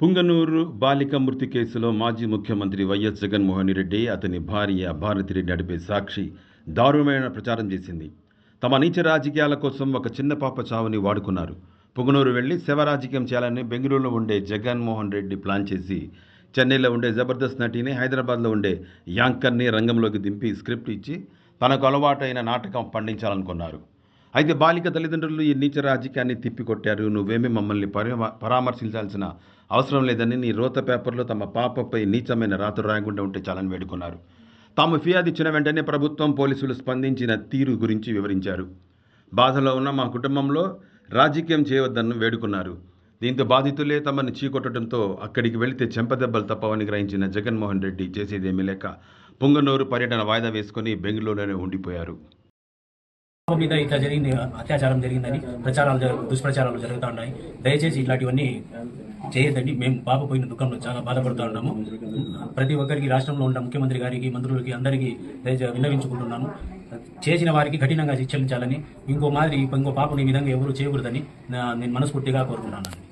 పుంగనూరు బాలిక మృతి కేసులో మాజీ ముఖ్యమంత్రి వైఎస్ జగన్మోహన్ రెడ్డి అతని భార్య భారతిరెడ్డి నడిపే సాక్షి దారుణమైన ప్రచారం చేసింది. తమ నీచ రాజకీయాల కోసం ఒక చిన్న పాప చావుని వాడుకున్నారు. పుంగనూరు వెళ్ళి శవ రాజకీయం చేయాలని బెంగళూరులో ఉండే జగన్మోహన్ రెడ్డి ప్లాన్ చేసి చెన్నైలో ఉండే జబర్దస్త్ నటిని హైదరాబాద్లో ఉండే యాంకర్ని రంగంలోకి దింపి స్క్రిప్ట్ ఇచ్చి తనకు అలవాటైన నాటకం పండించాలనుకున్నారు. అయితే బాలిక తల్లిదండ్రులు ఈ నీచ రాజకీయాన్ని తిప్పికొట్టారు. నువ్వేమీ మమ్మల్ని పరామర్శించాల్సిన అవసరం లేదని నీ రోత పేపర్లో తమ పాపపై నీచమైన రాతలు రాయకుండా ఉంటే చాలని వేడుకున్నారు. తాము ఫిర్యాదు ఇచ్చిన వెంటనే ప్రభుత్వం పోలీసులు స్పందించిన తీరు గురించి వివరించారు. బాధలో ఉన్న మా కుటుంబంలో రాజకీయం చేయవద్దని వేడుకున్నారు. దీంతో బాధితులే తమను చీకొట్టడంతో అక్కడికి వెళితే చెంపదెబ్బలు తప్పవని గ్రహించిన జగన్మోహన్ రెడ్డి చేసేదేమీ లేక పుంగనూరు పర్యటన వాయిదా వేసుకుని బెంగళూరులోనే ఉండిపోయారు. మీద ఇట్లా జరిగింది అత్యాచారం జరిగిందని ప్రచారాలు దుష్ప్రచారాలు జరుగుతూ ఉన్నాయి. దయచేసి ఇట్లాంటివన్నీ చేయొద్దండి. మేము బాబు పోయిన దుఃఖంలో చాలా బాధపడుతూ ఉన్నాము. ప్రతి ఒక్కరికి రాష్ట్రంలో ఉన్న ముఖ్యమంత్రి గారికి మంత్రులకి అందరికీ దయచేసి విన్నవించుకుంటున్నాను చేసిన వారికి కఠినంగా శిక్షించాలని ఇంకో మాదిరి ఇంకో పాపని ఈ విధంగా ఎవరు చేయకూడదని నా- నేను మనస్ఫూర్తిగా కోరుకుంటున్నాను